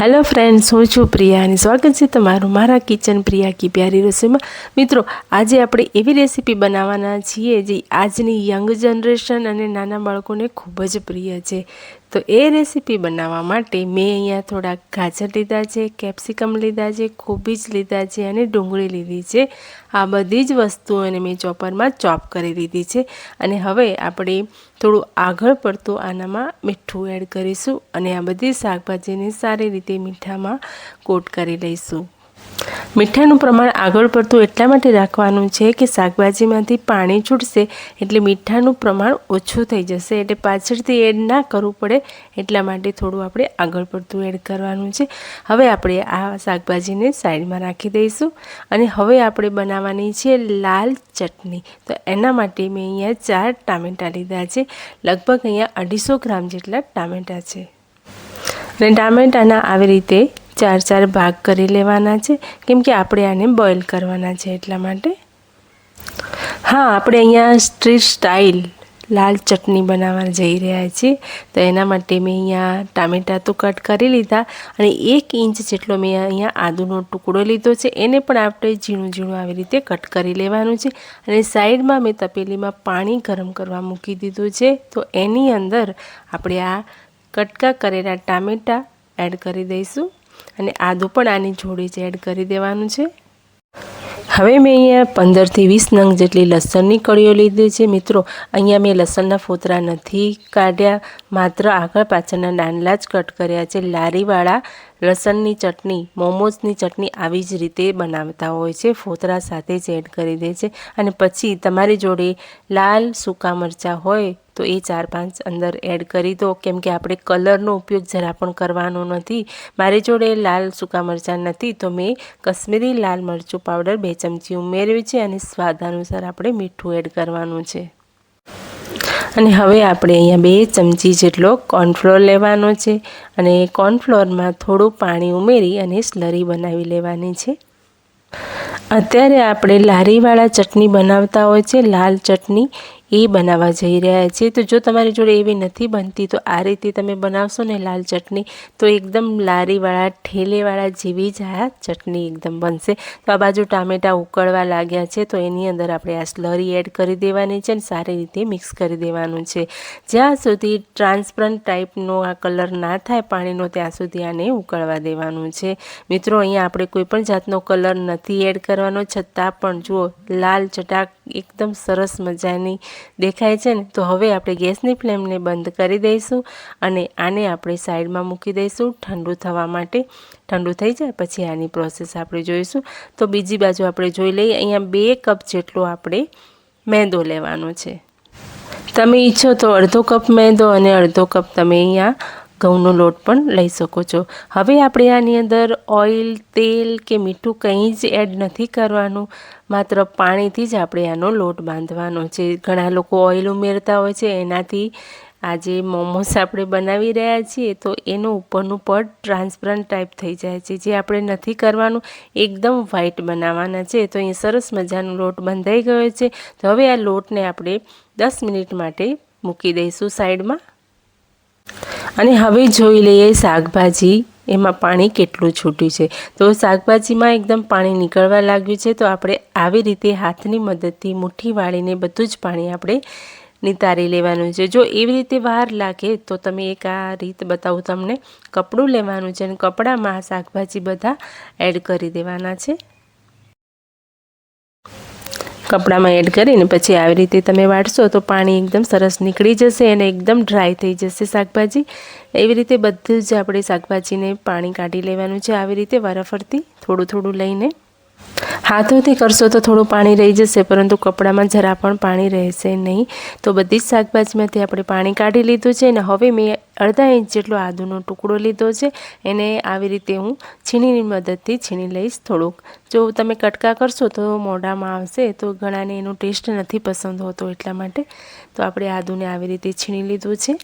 Hello friends હું છું પ્રિયા અને સ્વાગત છે તમારું મારા કિચન પ્રિયા કી પ્યારી રસોઈમાં. મિત્રો, આજે આપણે એવી રેસીપી બનાવવાના છીએ જે આજની યંગ જનરેશન અને નાના બાળકોને ખૂબ જ પ્રિય છે. તો એ રેસીપી બનાવવા માટે મેં અહીંયા થોડા ગાજર લીધા છે, કેપ્સિકમ લીધા છે, કોબીજ લીધા છે અને ડુંગળી લીધી છે. આ બધી જ વસ્તુઓને મેં ચોપરમાં ચોપ કરી લીધી છે. અને હવે આપણે થોડું આગળ પડતું આનામાં મીઠું એડ કરીશું અને આ બધી શાકભાજીને સારી રીતે મીઠામાં કોટ કરી લઈશું. મીઠાનું પ્રમાણ આગળ પડતું એટલા માટે રાખવાનું છે કે શાકભાજીમાંથી પાણી છૂટશે એટલે મીઠાનું પ્રમાણ ઓછું થઈ જશે. એટલે પાછળથી એડ ના કરવું પડે એટલા માટે થોડું આપણે આગળ પડતું એડ કરવાનું છે. હવે આપણે આ શાકભાજીને સાઈડમાં રાખી દઈશું અને હવે આપણે બનાવવાની છે લાલ ચટણી. તો એના માટે મેં અહીંયા ચાર ટામેટાં લીધા છે. લગભગ અહીંયા અઢીસો ગ્રામ જેટલા ટામેટાં છે. અને ટામેટાના આવી રીતે ચાર ચાર ભાગ કરી લેવાના છે. કેમ કે આપણે આને બોઇલ કરવાના છે એટલા માટે. હા, આપણે અહીંયા સ્ટ્રીટ સ્ટાઇલ લાલ ચટણી બનાવવા જઈ રહ્યા છીએ. તો એના માટે મેં અહીંયા ટામેટાં તો કટ કરી લીધા અને એક ઇંચ જેટલો મેં અહીંયા આદુનો ટુકડો લીધો છે. એને પણ આપણે ઝીણું ઝીણું આવી રીતે કટ કરી લેવાનું છે. અને સાઈડમાં મેં તપેલીમાં પાણી ગરમ કરવા મૂકી દીધું છે. તો એની અંદર આપણે આ કટકા કરેલા ટામેટાં એડ કરી દઈશું. અને આદું પણ આની જોડે જ એડ કરી દેવાનું છે. હવે મેં અહીંયા પંદરથી વીસ નંગ જેટલી લસણની કળીઓ લીધી છે. મિત્રો, અહીંયા મેં લસણના ફોતરા નથી કાઢ્યા, માત્ર આગળ પાછળના નાનલા જ કટ કર્યા છે. લારીવાળા લસણની ચટણી, મોમોઝની ચટણી આવી જ રીતે બનાવતા હોય છે. ફોતરા સાથે જ એડ કરી દે છે. અને પછી તમારી જોડે લાલ સૂકા મરચાં હોય તો એ ચાર પાંચ અંદર એડ કરી દો. કેમ કે આપણે કલરનો ઉપયોગ જરા પણ કરવાનો નથી. મારી જોડે લાલ સૂકા મરચાં નથી, તો મેં કશ્મીરી લાલ મરચું પાવડર બે ચમચી ઉમેર્યું છે અને સ્વાદ અનુસાર આપણે મીઠું એડ કરવાનું છે. અને હવે આપણે અહીંયા બે ચમચી જેટલો કોર્નફ્લોર લેવાનો છે અને કોર્નફ્લોરમાં થોડું પાણી ઉમેરી અને સ્લરી બનાવી લેવાની છે. અત્યારે આપણે લારીવાળા ચટણી બનાવતા હોય છે, લાલ ચટણી. એ બનાવવા જઈ રહ્યા છીએ તો જો તમારી જોડે એવી નથી બનતી, તો આ રીતે તમે બનાવશો ને લાલ ચટણી, તો એકદમ લારીવાળા, ઠેલેવાળા જેવી જ આ ચટણી એકદમ બનશે. તો આ બાજુ ટામેટાં ઉકળવા લાગ્યા છે, તો એની અંદર આપણે આ સ્લરી એડ કરી દેવાની છે અને સારી રીતે મિક્સ કરી દેવાનું છે. જ્યાં સુધી ટ્રાન્સપરન્ટ ટાઈપનો આ કલર ના થાય પાણીનો, ત્યાં સુધી આને ઉકળવા દેવાનું છે. મિત્રો, અહીંયા આપણે કોઈ પણ જાતનો કલર નથી એડ કરવાનો. છતાં પણ જુઓ, લાલ ચટાક એકદમ સરસ મજાની દેખાય છે ને? તો હવે આપણે ગેસની ફ્લેમને બંધ કરી દઈશું અને આને આપણે સાઈડમાં મૂકી દઈશું ઠંડુ થવા માટે. ઠંડુ થઈ જાય પછી આની પ્રોસેસ આપણે જોઈશું. તો બીજી બાજુ આપણે જોઈ લઈએ, અહીંયા બે કપ જેટલો આપણે મેંદો લેવાનો છે. તમે ઈચ્છો તો અડધો કપ મેંદો અને અડધો કપ તમે અહીંયા ઘઉંનો લોટ પણ લઈ શકો છો. હવે આપણે આની અંદર ઓઇલ, તેલ કે મીઠું કંઈ જ એડ નથી કરવાનું. માત્ર પાણીથી જ આપણે આનો લોટ બાંધવાનો છે. ઘણા લોકો ઓઇલ ઉમેરતા હોય છે. એનાથી આજે મોમોસ આપણે બનાવી રહ્યા છીએ તો એનું ઉપરનું પડ ટ્રાન્સપરન્ટ ટાઈપ થઈ જાય છે. જે આપણે નથી કરવાનું, એકદમ વ્હાઈટ બનાવવાના છે. તો અહીં સરસ મજાનો લોટ બંધાઈ ગયો છે. તો હવે આ લોટને આપણે દસ મિનિટ માટે મૂકી દઈશું સાઈડમાં. અને હવે જોઈ લઈએ શાકભાજી, એમાં પાણી કેટલું છૂટ્યું છે. તો શાકભાજીમાં એકદમ પાણી નીકળવા લાગ્યું છે, તો આપણે આવી રીતે હાથની મદદથી મુઠ્ઠી વાળીને બધું જ પાણી આપણે નિતારી લેવાનું છે. જો એવી રીતે વાર લાગે, તો તમે એક આ રીત બતાવું તમને. કપડું લેવાનું છે અને કપડામાં શાકભાજી બધા એડ કરી દેવાના છે. કપડામાં એડ કરીને પછી આવી રીતે તમે વાટશો તો પાણી એકદમ સરસ નીકળી જશે અને એકદમ ડ્રાય થઈ જશે શાકભાજી. એવી રીતે બધું જ આપણે શાકભાજીને પાણી કાઢી લેવાનું છે. આવી રીતે વારાફરતી થોડું થોડું લઈને હાથોથી કરશો તો થોડું પાણી રહી જશે, પરંતુ કપડામાં જરા પણ પાણી રહેશે નહીં. તો બધી જ શાકભાજીમાંથી આપણે પાણી કાઢી લીધું છે અને હવે મેં અડધા ઇંચ જેટલો આદુનો ટુકડો લીધો છે. એને આવી રીતે હું છીણીની મદદથી છીણી લઈશ થોડુંક. જો તમે કટકા કરશો તો મોઢામાં આવશે, તો ઘણાને એનો ટેસ્ટ નથી પસંદ હોતો એટલા માટે. તો આપણે આદુને આવી રીતે છીણી લીધું છે.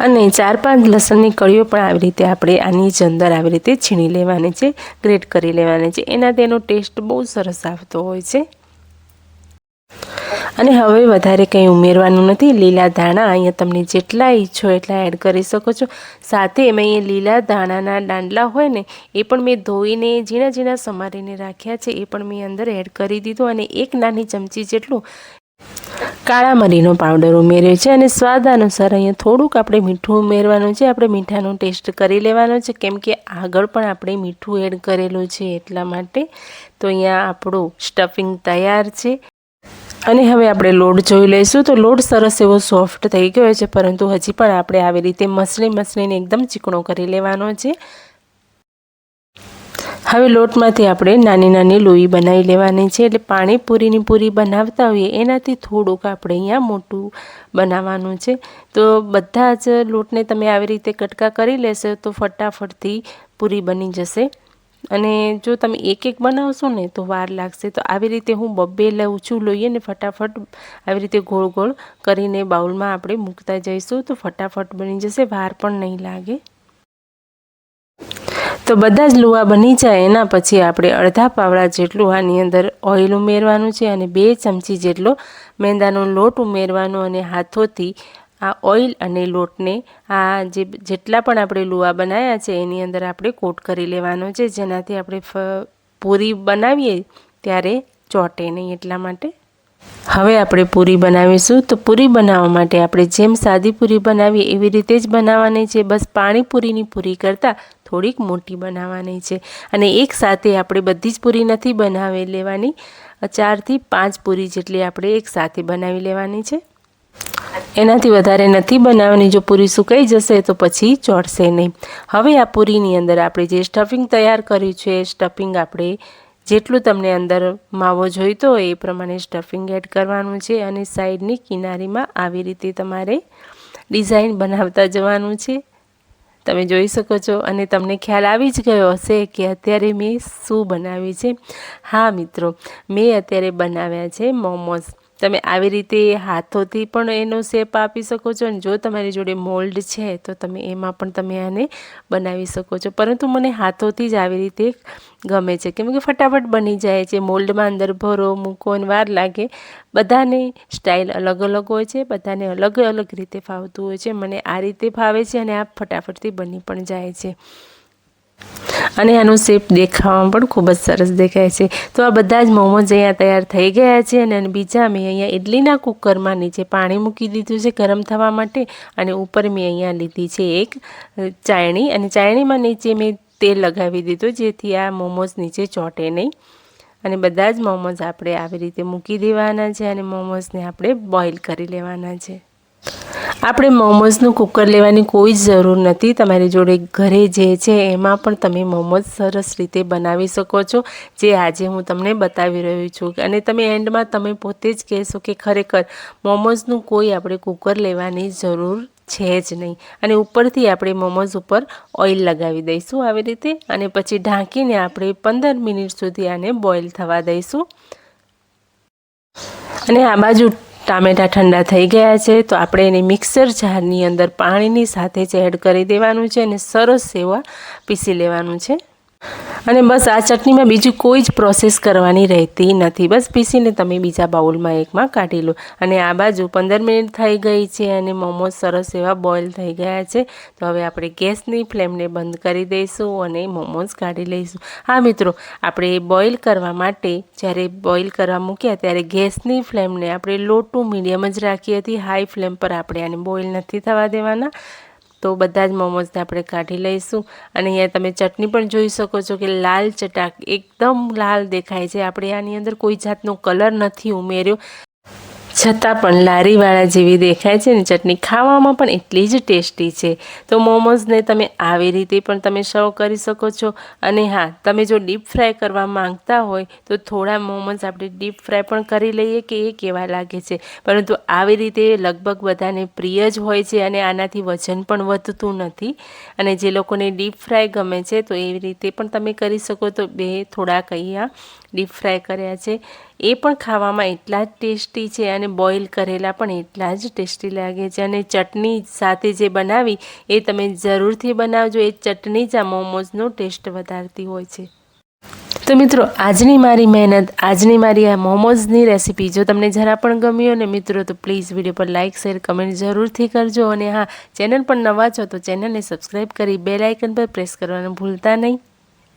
અને ચાર પાંચ લસણની કળીઓ પણ આવી રીતે આપણે આની જ અંદર આવી રીતે છીણી લેવાની છે, ગ્રેટ કરી લેવાની છે. એનાથી એનો ટેસ્ટ બહુ સરસ આવતો હોય છે. અને હવે વધારે કંઈ ઉમેરવાનું નથી. લીલા ધાણા અહીંયા તમને જેટલા ઈચ્છો એટલા એડ કરી શકો છો. સાથે એમાં અહીંયા લીલા ધાણાના દાંડલા હોય ને, એ પણ મેં ધોઈને ઝીણા ઝીણા સમારીને રાખ્યા છે. એ પણ મેં અંદર એડ કરી દીધું અને એક નાની ચમચી જેટલું કાળા મરીનો પાવડર ઉમેર્યો છે અને સ્વાદ અનુસાર અહીંયા થોડુંક આપણે મીઠું ઉમેરવાનું છે. આપણે મીઠાનો ટેસ્ટ કરી લેવાનો છે. કેમ કે આગળ પણ આપણે મીઠું એડ કરેલું છે એટલા માટે. તો અહીંયા આપણું સ્ટફિંગ તૈયાર છે. અને હવે આપણે લોટ જોઈ લઈશું. તો લોટ સરસ એવો સોફ્ટ થઈ ગયો છે. પરંતુ હજી પણ આપણે આવી રીતે મસળી મસળીને એકદમ ચીકણો કરી લેવાનો છે. હવે લોટમાંથી આપણે નાની નાની લોહી બનાવી લેવાની છે. એટલે પાણીપુરીની પૂરી બનાવતા હોઈએ એનાથી થોડુંક આપણે અહીંયા મોટું બનાવવાનું છે. તો બધા જ લોટને તમે આવી રીતે કટકા કરી લેશો તો ફટાફટથી પૂરી બની જશે. અને જો તમે એક એક બનાવશો ને તો વાર લાગશે. તો આવી રીતે હું બબ્બે લઉં છું લોહીએ ને ફટાફટ આવી રીતે ગોળ ગોળ કરીને બાઉલમાં આપણે મૂકતા જઈશું તો ફટાફટ બની જશે. વાર પણ નહીં લાગે. તો બધા જ લુવા બની જાય એના પછી આપણે અડધા પાવડા જેટલું આની અંદર ઓઇલ ઉમેરવાનું છે અને બે ચમચી જેટલો મેંદાનો લોટ ઉમેરવાનો અને હાથોથી આ ઓઇલ અને લોટને આ જે જેટલા પણ આપણે લુવા બનાવ્યા છે એની અંદર આપણે કોટ કરી લેવાનો છે, જેનાથી આપણે પૂરી બનાવીએ ત્યારે ચોટે નહીં એટલા માટે. હવે આપણે પૂરી બનાવીશું. તો પૂરી બનાવવા માટે આપણે જેમ સાદી પૂરી બનાવીએ એવી રીતે જ બનાવવાની છે. બસ પાણીપુરીની પૂરી કરતાં થોડીક મોટી બનાવવાની છે. અને એક સાથે આપણે બધી જ પૂરી નથી બનાવી લેવાની. ચારથી પાંચ પૂરી જેટલી આપણે એક સાથે બનાવી લેવાની છે. એનાથી વધારે નથી બનાવવાની. જો પૂરી સુકાઈ જશે તો પછી ચોટશે નહીં. હવે આ પૂરીની અંદર આપણે જે સ્ટફિંગ તૈયાર કર્યું છે સ્ટફિંગ આપણે જેટલું તમને અંદર માવો જોઈતો હોય એ પ્રમાણે સ્ટફિંગ એડ કરવાનું છે અને સાઈડની કિનારીમાં આવી રીતે તમારે ડિઝાઇન બનાવતા જવાનું છે. તમે જોઈ શકો છો અને તમને ખ્યાલ આવી જ ગયો હશે કે અત્યારે મેં શું બનાવ્યું છે. હા મિત્રો, મેં અત્યારે બનાવ્યા છે મોમોઝ. તમે આવી રીતે હાથોથી પણ એનો શેપ આપી શકો છો અને જો તમારી જોડે મોલ્ડ છે, તો તમે એમાં પણ તમે આને બનાવી શકો છો. પરંતુ મને હાથોથી જ આવી રીતે ગમે છે. કેમ કે ફટાફટ બની જાય છે. મોલ્ડમાં અંદર ભરો, મૂકો અને વાર લાગે. બધાને સ્ટાઇલ અલગ અલગ હોય છે. બધાને અલગ અલગ રીતે ફાવતું હોય છે. મને આ રીતે ફાવે છે અને આ ફટાફટથી બની પણ જાય છે. અને આનો શેપ દેખાવામાં પણ ખૂબ જ સરસ દેખાય છે. તો આ બધા જ મોમોઝ અહીંયા તૈયાર થઈ ગયા છે અને બીજા મેં અહીંયા ઇડલીના કુકરમાં નીચે પાણી મૂકી દીધું છે ગરમ થવા માટે અને ઉપર મેં અહીંયા લીધી છે એક ચાયણી અને ચાયણીમાં નીચે મેં તેલ લગાવી દીધું જેથી આ મોમોઝ નીચે ચોંટે નહીં. અને બધા જ મોમોઝ આપણે આવી રીતે મૂકી દેવાના છે અને મોમોઝને આપણે બોઇલ કરી લેવાના છે. આપણે મોમોઝનું કુકર લેવાની કોઈ જ જરૂર નથી. તમારી જોડે ઘરે જે છે, એમાં પણ તમે મોમોઝ સરસ રીતે બનાવી શકો છો, જે આજે હું તમને બતાવી રહ્યો છું. અને તમે એન્ડમાં તમે પોતે જ કહેશો કે ખરેખર મોમોઝનું કોઈ આપણે કુકર લેવાની જરૂર છે જ નહીં. અને ઉપરથી આપણે મોમોઝ ઉપર ઓઇલ લગાવી દઈશું આવી રીતે અને પછી ઢાંકીને આપણે પંદર મિનિટ સુધી આને બોઇલ થવા દઈશું. અને આ બાજુ ટામેટાં ઠંડા થઈ ગયા છે, તો આપણે એને મિક્સર જારની અંદર પાણીની સાથે જ એડ કરી દેવાનું છે અને સરસ એવા પીસી લેવાનું છે. અને બસ આ ચટણીમાં બીજી કોઈ જ પ્રોસેસ કરવાની રહેતી નથી. બસ પીસીને તમે બીજા બાઉલમાં એકમાં કાઢી લો. અને આ બાજુ પંદર મિનિટ થઈ ગઈ છે અને મોમોઝ સરસ એવા બોઇલ થઈ ગયા છે. તો હવે આપણે ગેસની ફ્લેમને બંધ કરી દઈશું અને મોમોઝ કાઢી લઈશું. હા, મિત્રો, આપણે બોઇલ કરવા માટે જ્યારે બોઇલ કરવા મૂક્યા ત્યારે ગેસની ફ્લેમને આપણે લો ટુ મીડિયમ જ રાખી હતી. હાઈ ફ્લેમ પર આપણે આને બોઇલ નથી થવા દેવાના. તો બધા જ મોમોઝને આપણે કાઢી લઈશું. અને અહીંયા તમે ચટણી પણ જોઈ શકો છો કે લાલ ચટાક એકદમ લાલ દેખાય છે. આપણે આની અંદર કોઈ જાતનો કલર નથી ઉમેર્યો. છતાં પણ લારીવાળા જેવી દેખાય છે ને, ચટણી ખાવામાં પણ એટલી જ ટેસ્ટી છે. તો મોમોઝને તમે આવી રીતે પણ તમે સર્વ કરી શકો છો. અને હા, તમે જો ડીપ ફ્રાય કરવા માંગતા હોય, તો થોડા મોમોઝ આપણે ડીપ ફ્રાય પણ કરી લઈએ કે એ કેવા લાગે છે. પરંતુ આવી રીતે લગભગ બધાને પ્રિય જ હોય છે અને આનાથી વજન પણ વધતું નથી. અને જે લોકોને ડીપ ફ્રાય ગમે છે, તો એવી રીતે પણ તમે કરી શકો. તો બે થોડાક અહીંયા ડીપ ફ્રાય કર્યા છે. એ પણ ખાવામાં એટલા જ ટેસ્ટી છે અને બોઇલ કરેલા પણ એટલા જ ટેસ્ટી લાગે છે. અને ચટણી સાથે જે બનાવી એ તમે જરૂરથી બનાવજો. એ ચટણી જ આ મોમોઝનો ટેસ્ટ વધારતી હોય છે. તો મિત્રો, આજની મારી મહેનત, આજની મારી આ મોમોઝની રેસીપી જો તમને જરા પણ ગમ્યું ને મિત્રો, તો પ્લીઝ વીડિયો પર લાઇક, શેર, કમેન્ટ જરૂરથી કરજો. અને હા, ચેનલ પર નવા છો તો ચેનલને સબસ્ક્રાઈબ કરી, બેલ આઇકન પર પ્રેસ કરવાનું ભૂલતા નહીં.